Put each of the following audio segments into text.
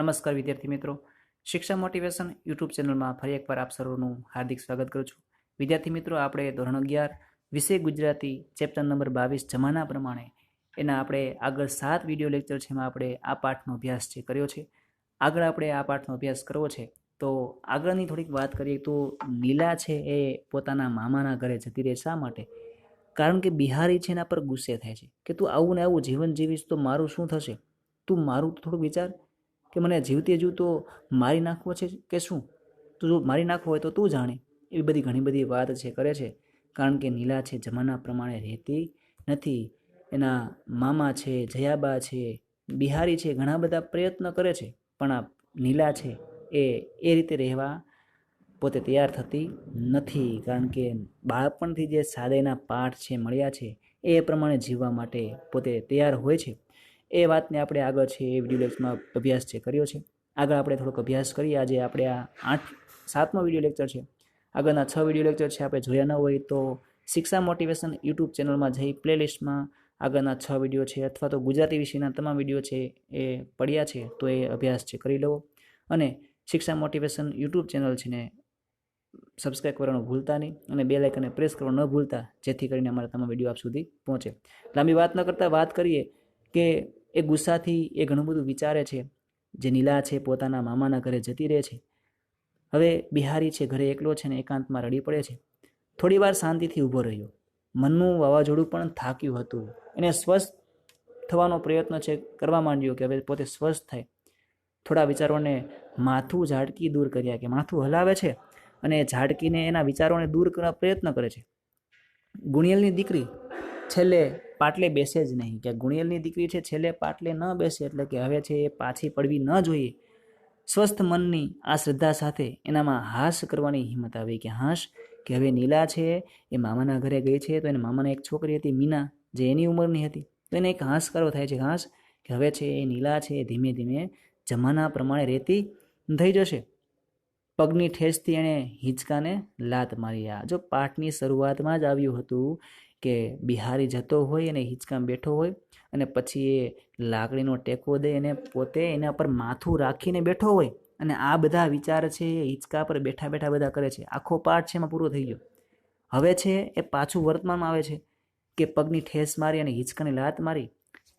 નમસ્કાર વિદ્યાર્થી મિત્રો. શિક્ષા મોટિવેશન યુટ્યુબ ચેનલમાં ફરી એકવાર આપ સર્વનું હાર્દિક સ્વાગત કરું છું. વિદ્યાર્થી મિત્રો, આપણે ધોરણ અગિયાર, વિષય ગુજરાતી, ચેપ્ટર નંબર બાવીસ, જમાના પ્રમાણે એના આપણે આગળ સાત વીડિયો લેક્ચર છે એમાં આપણે આ પાઠનો અભ્યાસ છે કર્યો છે, આગળ આપણે આ પાઠનો અભ્યાસ કરવો છે, તો આગળની થોડીક વાત કરીએ તો લીલા છે એ પોતાના મામાના ઘરે જતી રહે શા માટે? કારણ કે બિહારી છે એના પર ગુસ્સે થાય છે કે તું આવું ને આવું જીવન જીવીશ તો મારું શું થશે? તું મારું થોડુંક વિચાર કે મને જીવતે જીવતો મારી નાખવો છે કે શું? તું જો મારી નાખવો હોય તો તું જાણે. એવી બધી ઘણી બધી વાત છે, કરે છે. કારણ કે નીલા છે, જમાના પ્રમાણે રહેતી નથી. એના મામા છે, જયાબા છે, બિહારી છે, ઘણા બધા પ્રયત્ન કરે છે. પણ આ નીલા છે એ એ રીતે રહેવા પોતે તૈયાર થતી નથી. કારણ કે બાળપણથી જે સાદાઈના પાઠ છે, મળ્યા છે, એ પ્રમાણે જીવવા માટે પોતે તૈયાર હોય છે. એ વાતને આપણે આગળ છે એ વીડિયો લેક્ચરમાં અભ્યાસ છે કર્યો છે. આગળ આપણે થોડોક અભ્યાસ કરીએ. આજે આપણે આ આઠ, સાતમો વીડિયો લેક્ચર છે. આગળના છ વીડિયો લેક્ચર છે આપણે જોયા ન હોય તો શિક્ષા મોટિવેશન યુટ્યુબ ચેનલમાં જઈ પ્લેલિસ્ટમાં આગળના છ વીડિયો છે અથવા તો ગુજરાતી વિષયના તમામ વીડિયો છે એ પડ્યા છે તો એ અભ્યાસ છે કરી લેવો. અને શિક્ષા મોટિવેશન યુટ્યુબ ચેનલ છે ને સબસ્ક્રાઇબ કરવાનું ભૂલતા નહીં અને બે લાઇકને પ્રેસ કરવાનું ન ભૂલતા, જેથી કરીને અમારા તમામ વીડિયો આપ સુધી પહોંચે. લાંબી વાત ન કરતાં વાત કરીએ કે એ ગુસ્સાથી એ ઘણું બધું વિચારે છે, જે નીલા છે, પોતાના મામાના ઘરે જતી રહે છે. હવે બિહારી છે, ઘરે એકલો છે ને એકાંતમાં રડી પડે છે. થોડી વાર શાંતિથી ઊભો રહ્યો. મનનું વાવાઝોડું પણ થાક્યું હતું. એને સ્વસ્થ થવાનો પ્રયત્ન છે, કરવા માંડ્યો કે હવે પોતે સ્વસ્થ થાય. થોડા વિચારોને માથું ઝાડકી દૂર કર્યા કે માથું હલાવે છે અને ઝાડકીને એના વિચારોને દૂર કરવા પ્રયત્ન કરે છે. ગુણિયલની દીકરી છેલ્લે પાટલે બેસે જ નહીં. કે ગુણિયલની દીકરી છે, છેલ્લે પાટલે ન બેસે એટલે કે હવે છે એ પાછી પડવી ન જોઈએ. સ્વસ્થ મનની આ શ્રદ્ધા સાથે એનામાં હાસ કરવાની હિંમત આવી કે હાશ, કે હવે નીલા છે, એ મામાના ઘરે ગઈ છે, તો એને મામાના એક છોકરી હતી, મીના, જે એની ઉંમરની હતી. તો એને એક હાશકારો થાય છે, હાશ, કે હવે છે એ નીલા છે, એ ધીમે ધીમે જમાના પ્રમાણે રહેતી થઈ જશે. પગની ઠેસથી એણે હિંચકાને લાત મારી. આ જો પાઠની શરૂઆતમાં જ આવ્યું હતું કે બિહારી જતો હોય અને હિંચકામાં બેઠો હોય અને પછી એ લાકડીનો ટેકો દે અને પોતે એના પર માથું રાખીને બેઠો હોય અને આ બધા વિચાર છે એ હિંચકા પર બેઠા બેઠા બધા કરે છે. આખો પાઠ છે એમાં પૂરો થઈ ગયો. હવે છે એ પાછું વર્તમાનમાં આવે છે કે પગની ઠેસ મારી અને હિંચકાની લાત મારી.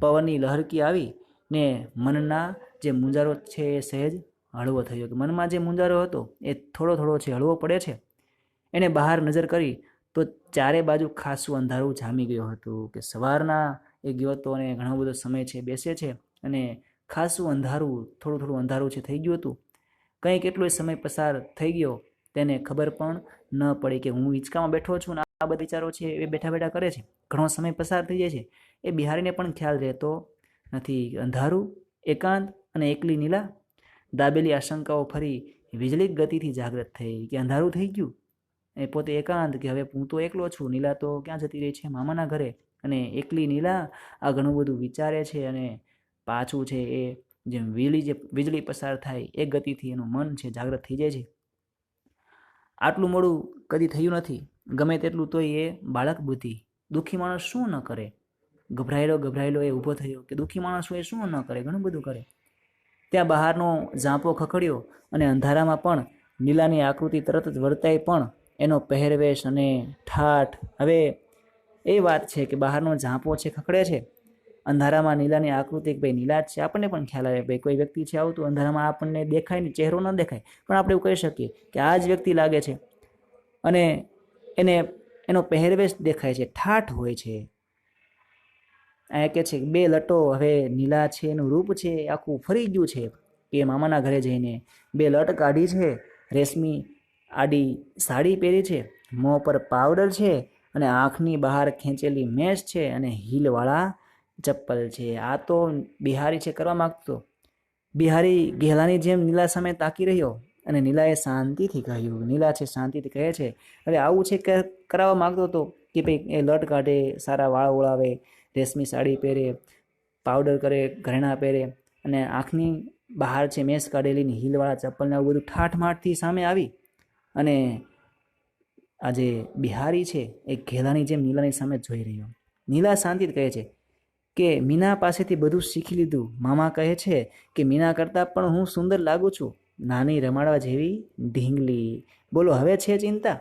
પવનની લહરકી આવી ને મનના જે મુંજારો છે એ સહેજ હળવો થયો. કે મનમાં જે મુંજારો હતો એ થોડો થોડો છે, હળવો પડે છે. એને બહાર નજર કરી તો ચારે બાજુ ખાસું અંધારું જામી ગયું હતું કે સવારના એ ગયો હતો અને ઘણો બધો સમય છે, બેસે છે અને ખાસું અંધારું, થોડું થોડું અંધારું છે થઈ ગયું હતું. કંઈક એટલો સમય પસાર થઈ ગયો તેને ખબર પણ ન પડી કે હું હિંચકામાં બેઠો છું ને આ બધા વિચારો છે એ બેઠા બેઠા કરે છે. ઘણો સમય પસાર થઈ જાય છે. એ બિહારીને પણ ખ્યાલ રહેતો નથી અંધારું, એકાંત અને એકલી નીલા દાબેલી આશંકાઓ ફરી વીજળી ગતિથી જાગૃત થઈ કે અંધારું થઈ ગયું. એ પોતે એકાંત કે હવે હું તો એકલો છું, નીલા તો ક્યાં જતી રહી છે? મામાના ઘરે. અને એકલી નીલા આ ઘણું બધું વિચારે છે અને પાછું છે એ જેમ વીજળી જે વીજળી પસાર થાય એ ગતિથી એનું મન છે જાગૃત થઈ જાય છે. આટલું મોડું કદી થયું નથી. ગમે તેટલું તોય એ બાળક બુદ્ધિ. દુઃખી માણસ શું ન કરે? ગભરાયેલો ગભરાયેલો એ ઊભો થયો કે દુઃખી માણસ એ શું ન કરે? ઘણું બધું કરે. ત્યાં બહારનો ઝાંપો ખખડ્યો અને અંધારામાં પણ નીલાની આકૃતિ તરત જ વર્તાય પણ એનો પહેરવેશ અને ઠાઠ. હવે એ વાત છે કે બહારનો ઝાંપો છે, ખખડે છે. અંધારામાં નીલાની આકૃતિ ભાઈ નીલા જ છે. આપણને પણ ખ્યાલ આવે, ભાઈ, કોઈ વ્યક્તિ છે આવતું, અંધારામાં આપણને દેખાય ને ચહેરો ન દેખાય. પણ આપણે એવું કહી શકીએ કે આ જ વ્યક્તિ લાગે છે. અને એને, એનો પહેરવેશ દેખાય છે, ઠાઠ હોય છે. આ કે છે બે લટો હવે નીલા છે, એનું રૂપ છે, એ આખું ફરી ગયું છે. કે મામાના ઘરે જઈને બે લટ કાઢી છે, રેશમી આડી સાડી પહેરી છે, મોં પર પાવડર છે અને આંખની બહાર ખેંચેલી મેશ છે અને હીલવાળા ચપ્પલ છે. આ તો બિહારી છે કરવા માગતો. બિહારી ગેહલાની જેમ નીલા સામે તાકી રહ્યો અને નીલાએ શાંતિથી કહ્યું, નીલા છે, શાંતિથી કહે છે. હવે આવું છે કે કરાવવા માગતો હતો કે ભાઈ, એ લટ કાઢે, સારા વાળ ઓળાવે, રેશમી સાડી પહેરે પાવડર કરે, ઘરેણાં પહેરે અને આંખની બહાર છે મેસ કાઢેલી ને હીલવાળા ચપ્પલને આવું બધું ઠાઠમાઠથી સામે આવી અને આજે બિહારી છે, એ ઘેલાની જેમ નીલાની સામે જોઈ રહ્યો. નીલા શાંતિથી કહે છે કે, મીના પાસેથી બધું શીખી લીધું. મામા કહે છે કે, મીના કરતાં પણ હું સુંદર લાગું છું. નાની રમાડવા જેવી ઢીંગલી. બોલો, હવે છે ચિંતા?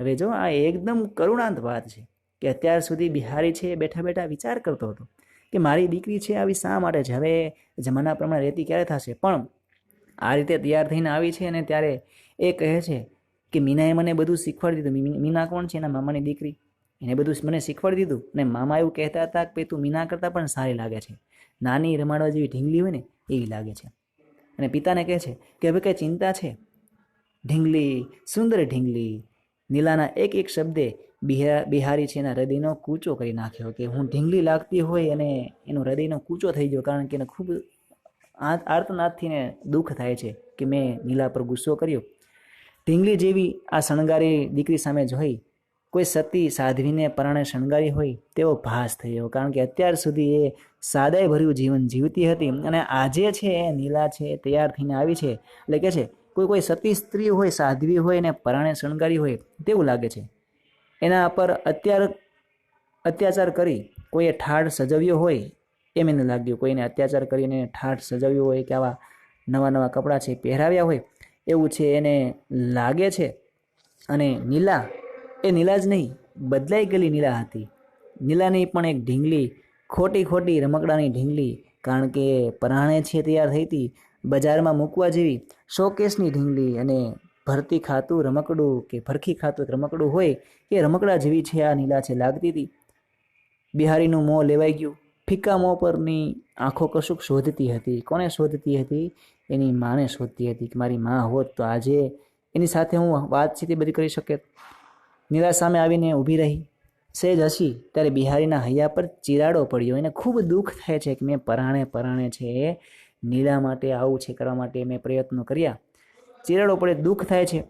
હવે જો, આ એકદમ કરુણાંત વાત છે કે અત્યાર સુધી બિહારી છે બેઠા બેઠા વિચાર કરતો હતો કે, મારી દીકરી છે આવી શા માટે? છે હવે જમાના પ્રમાણે રહેતી ક્યારે થશે? પણ આ રીતે તૈયાર થઈને આવી છે અને ત્યારે એ કહે છે કે મીનાએ મને બધું શીખવાડી દીધું. મીના કોણ છે? એના મામાની દીકરી. એને બધું મને શીખવાડી દીધું. અને મામા એવું કહેતા હતા કે તું મીના કરતાં પણ સારી લાગે છે. નાની રમાડવા જેવી ઢીંગલી હોય ને, એવી લાગે છે. અને પિતાને કહે છે કે, હવે કંઈ ચિંતા છે? ઢીંગલી, સુંદર ઢીંગલી. નીલાના એક એક શબ્દે બિહા, બિહારી છે એના હૃદયનો કૂચો કરી નાખ્યો કે, હું ઢીંગલી લાગતી હોય અને એનો હૃદયનો કૂચો થઈ ગયો કારણ કે એને ખૂબ આર્તનાદથી ને દુઃખ થાય છે કે મેં નીલા પર ગુસ્સો કર્યો. ઢીંગલી જેવી આ શણગારી દીકરી સામે જોઈ. કોઈ સતી સાધ્વીને પરાણે શણગારી હોય તેવો ભાસ થયો, કારણ કે અત્યાર સુધી એ સાદાઈ ભર્યું જીવન જીવતી હતી અને આજે છે એ નીલા છે, તૈયાર થઈને આવી છે. એટલે કે છે, કોઈ કોઈ સતી સ્ત્રી હોય, સાધ્વી હોય ને પરાણે શણગારી હોય તેવું લાગે છે. એના પર અત્યાર, અત્યાચાર કરી કોઈએ ઠાઠ સજવ્યો હોય એમ એને લાગ્યું. કોઈને અત્યાચાર કરીને ઠાઠ સજવ્યો હોય કે આવા નવા નવા કપડાં છે પહેરાવ્યા હોય એવું છે એને લાગે છે. અને નીલા, એ નીલા જ નહીં, બદલાઈ ગયેલી નીલા હતી. નીલાની પણ એક ઢીંગલી, ખોટી ખોટી રમકડાની ઢીંગલી, કારણ કે પરાણે છે તૈયાર થઈ હતી, બજારમાં મૂકવા જેવી શોકેસની ઢીંગલી અને ભરતી ખાતું રમકડું કે ભરખી ખાતું રમકડું હોય, એ રમકડા જેવી છે આ નીલા છે લાગતી હતી. બિહારીનું મોં લેવાઈ ગયું. ફિક્કા મોં પરની આંખો કશુંક શોધતી હતી. કોને શોધતી હતી? એની માને શોધતી હતી કે મારી માં હોત તો આજે એની સાથે હું વાતચીત એ બધી કરી શકે નીરા સામે આવીને ઊભી રહી. સહેજ હસી, ત્યારે બિહારીના હૈયા પર ચિરાડો પડ્યો. એને ખૂબ દુઃખ થાય છે કે મેં પરાણે પરાણે છે નીલા માટે આવું છે કરવા માટે મેં પ્રયત્નો કર્યા. ચિરાડો પડે દુઃખ થાય છે.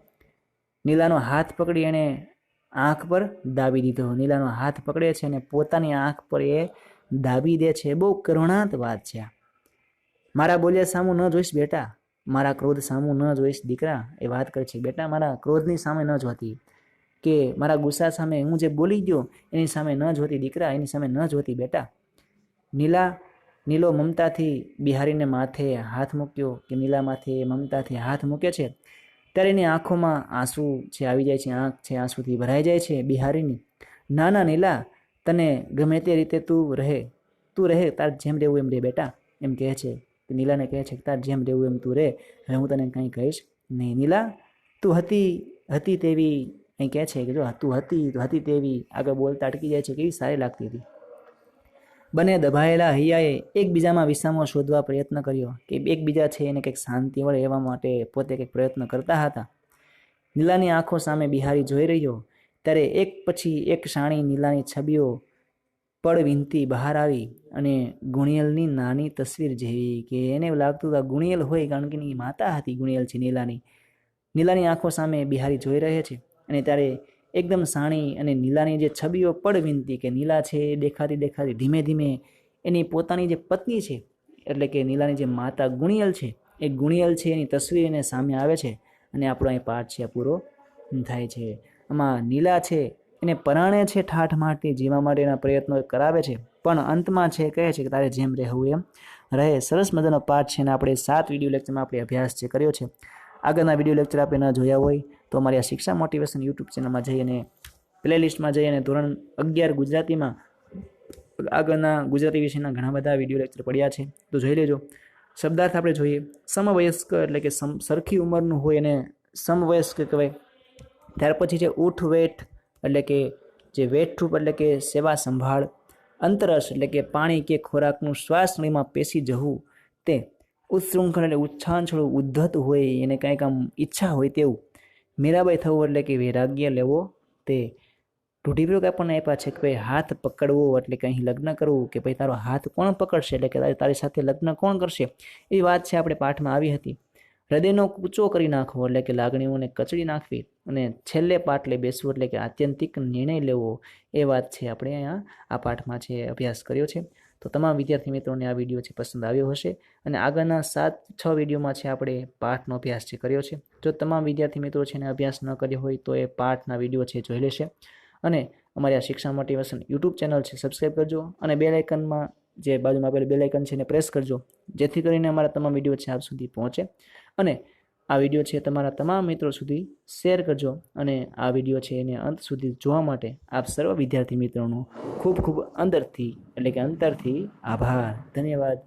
નીલાનો હાથ પકડી એણે આંખ પર દાબી દીધો. નીલાનો હાથ પકડે છે અને પોતાની આંખ પર એ દાબી દે છે. બહુ કરુણાંત વાત છે આ. મારા બોલ્યા સામું ન જોઈશ બેટા. મારા ક્રોધ સામું ન જોઈશ દીકરા. એ વાત કરે છે. બેટા, મારા ક્રોધની સામે ન જોતી. કે મારા ગુસ્સા સામે હું જે બોલી ગયો, એની સામે ન જોતી દીકરા, એની સામે ન જોતી બેટા. નીલા, નીલો મમતાથી બિહારીને માથે હાથ મૂક્યો કે નીલા માથે મમતાથી હાથ મૂકે છે. ત્યારે એની આંખોમાં આંસુ છે આવી જાય છે, આંખ છે, આંસુથી ભરાઈ જાય છે બિહારીની. ના ના નીલા તને ગમે તે રીતે તું રહે તું રહે, તાર જેમ રહેવું એમ રે બેટા, એમ કહે છે. નીલાને કહે છે કે તાર જેમ રહેવું એમ તું રહે. હવે હું તને કંઈ કહીશ નહીં. નીલા, તું હતી હતી તેવી અહીં કહે છે કે જો તું હતી હતી તેવી આગળ બોલતા અટકી જાય છે, કેવી સારી લાગતી હતી. બંને દબાયેલા હૈયાએ એકબીજામાં વિસામો શોધવા પ્રયત્ન કર્યો કે એકબીજા છે એને કંઈક શાંતિ મળે એવા માટે પોતે કંઈક પ્રયત્ન કરતા હતા. નીલાની આંખો સામે બિહારી જોઈ રહ્યો. ત્યારે એક પછી એક શાણી નીલાની છબીઓ પડવિનતી બહાર આવી અને ગુણિયલની નાની તસવીર જેવી કે એને લાગતું હતું ગુણિયલ હોય કારણ કે એની માતા હતી ગુણિયલ છે નીલાની. નીલાની આંખો સામે બિહારી જોઈ રહે છે અને ત્યારે એકદમ સાણી અને નીલાની જે છબીઓ પડવિનતી કે નીલા છે એ દેખાતી દેખાતી ધીમે ધીમે એની પોતાની જે પત્ની છે, એટલે કે નીલાની જે માતા ગુણિયલ છે, એ ગુણિયલ છે એની તસવીર એને સામે આવે છે અને આપણો અહીં પાઠ છે પૂરો થાય છે. આમાં નીલા છે એને પરાણે છે ઠાઠ મારતી, જીવા માટેના પ્રયત્નો કરાવે છે. પણ અંતમાં છે કહે છે કે તારે જેમ રહેવું એમ રહે. સરસ મજાનો પાઠ છે અને આપણે સાત વીડિયો લેક્ચરમાં આપણે અભ્યાસ જે કર્યો છે, આગળના વીડિયો લેક્ચર આપણે ન જોયા હોય તો અમારી આ શિક્ષા મોટિવેશન યુટ્યુબ ચેનલમાં જઈ અને પ્લેલિસ્ટમાં જઈ અને ધોરણ અગિયાર ગુજરાતીમાં આગળના ગુજરાતી વિષયના ઘણા બધા વીડિયો લેક્ચર પડ્યા છે. તો જોઈ લેજો. શબ્દાર્થ આપણે જોઈએ. સમવયસ્ક એટલે કે સમ, સરખી ઉંમરનું હોય એને સમવયસ્ક કહેવાય. ત્યાર પછી છે ઊઠ વેઠ, એટલે કે જે વેઠઠૂપ એટલે કે સેવા સંભાળ, અંતરસ, એટલે કે પાણી કે ખોરાકનું શ્વાસ નળીમાં પેસી જવું, તે ઉત્શૃંખલ એટલે ઉચ્છાન ઉદ્ધત હોય એને કાંઈક આમ ઈચ્છા હોય તેવું. મીરાબાઈ થવું એટલે કે વૈરાગ્ય લેવો, તે રૂઢિપ્રયોગ આપણને આપ્યા છે કે ભાઈ હાથ પકડવો, એટલે કે અહીં લગ્ન કરવું, કે ભાઈ તારો હાથ કોણ પકડશે, એટલે કે તારી સાથે લગ્ન કોણ કરશે એ વાત છે આપણે પાઠમાં આવી હતી. હૃદયનો કૂચો કરી નાખવો એટલે કે લાગણીઓને કચડી નાખવી અને છેલ્લે પાટલે બેસવું એટલે કે આત્યંતિક નિર્ણય લેવો એ વાત છે આપણે અહીંયા આ પાઠમાં છે અભ્યાસ કર્યો છે. તો તમામ વિદ્યાર્થી મિત્રોને આ વીડિયો છે પસંદ આવ્યો હશે અને આગળના સાત છ વિડીયોમાં છે આપણે પાઠનો અભ્યાસ છે કર્યો છે. જો તમામ વિદ્યાર્થી મિત્રો છે એને અભ્યાસ ન કર્યો હોય તો એ પાઠના વીડિયો છે જોઈ લેશે. અને અમારી આ શિક્ષા મોટિવેશન યુટ્યુબ ચેનલ છે સબસ્ક્રાઈબ કરજો અને બે લાઇકનમાં જે બાજુમાં આપેલી બેલાઇકન છે એને પ્રેસ કરજો. જેથી કરીને અમારા તમામ વીડિયો છે આપ સુધી પહોંચે. અને આ વીડિયો છે તમારા તમામ મિત્રો સુધી શેર કરજો અને આ વીડિયો છે એને અંત સુધી જોવા માટે આપ સર્વ વિદ્યાર્થી મિત્રોનો ખૂબ ખૂબ અંદરથી, એટલે કે અંતરથી આભાર. ધન્યવાદ.